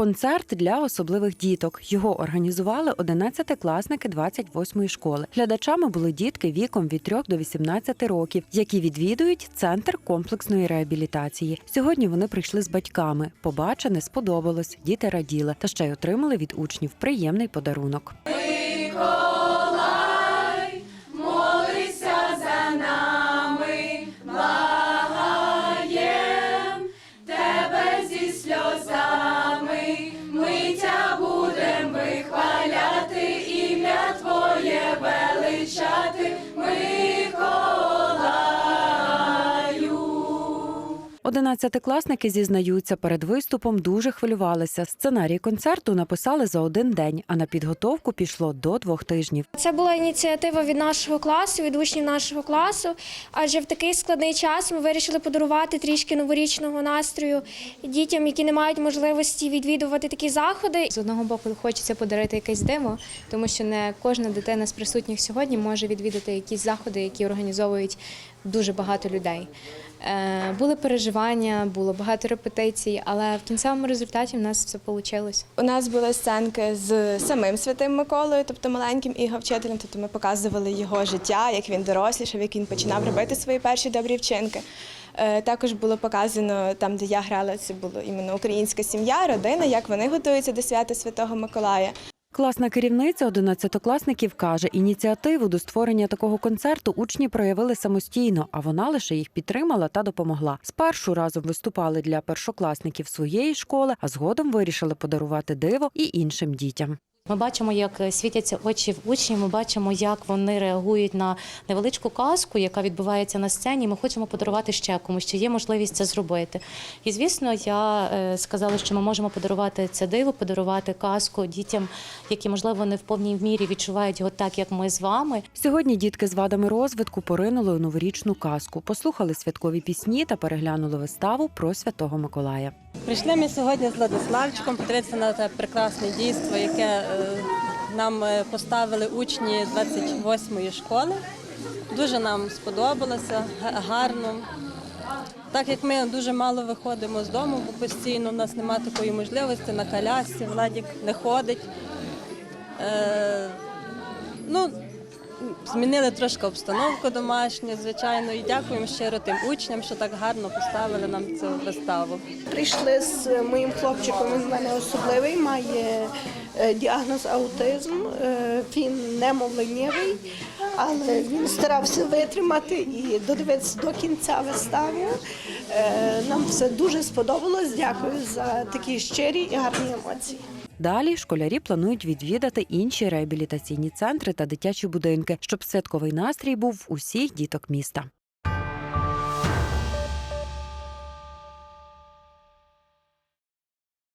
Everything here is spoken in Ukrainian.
Концерт для особливих діток. Його організували 11-класники 28-ї школи. Глядачами були дітки віком від 3 до 18 років, які відвідують центр комплексної реабілітації. Сьогодні вони прийшли з батьками. Побачене сподобалось, діти раділи та ще й отримали від учнів приємний подарунок. Одинадцятикласники зізнаються, перед виступом дуже хвилювалися. Сценарій концерту написали за один день, а на підготовку пішло до двох тижнів. Це була ініціатива від нашого класу, від учнів нашого класу. Адже в такий складний час ми вирішили подарувати трішки новорічного настрою дітям, які не мають можливості відвідувати такі заходи. З одного боку хочеться подарити якесь диво, тому що не кожна дитина з присутніх сьогодні може відвідати якісь заходи, які організовують дуже багато людей. Е, Були переживання, було багато репетицій, але в кінцевому результаті в нас все вийшло. У нас були сценки з самим святим Миколою, тобто маленьким іговчителем. Тобто ми показували його життя, як він дорослішав, як він починав робити свої перші добрі вчинки. Е, Також було показано там, де я грала, це було іменно українська сім'я, родина, як вони готуються до свята Святого Миколая. Класна керівниця одинадцятикласників каже, ініціативу до створення такого концерту учні проявили самостійно, а вона лише їх підтримала та допомогла. Спершу разом виступали для першокласників своєї школи, а згодом вирішили подарувати диво і іншим дітям. Ми бачимо, як світяться очі в учнів. Ми бачимо, як вони реагують на невеличку казку, яка відбувається на сцені. Ми хочемо подарувати ще комусь, що є можливість це зробити. І звісно, я е, сказала, що ми можемо подарувати це диво, подарувати казку дітям, які можливо не в повній мірі відчувають його так, як ми з вами. Сьогодні дітки з вадами розвитку поринули у новорічну казку, послухали святкові пісні та переглянули виставу про святого Миколая. Прийшли ми сьогодні з Владиславчиком подивитися на це прекрасне дійство, яке е, нам е, поставили учні 28-ї школи. Дуже нам сподобалося, гарно. Так як ми дуже мало виходимо з дому, бо постійно в нас немає такої можливості на колясці, Владік не ходить. Е, ну, змінили трошки обстановку домашню, звичайно, і дякуємо щиро тим учням, що так гарно поставили нам цю виставу. Прийшли з моїм хлопчиком. Він в мене особливий, має е, діагноз аутизм. Е, Він немовленєвий, але він старався витримати і додивитися до кінця виставу. Е, Нам все дуже сподобалось. Дякую за такі щирі і гарні емоції. Далі школярі планують відвідати інші реабілітаційні центри та дитячі будинки, щоб святковий настрій був в усіх діток міста.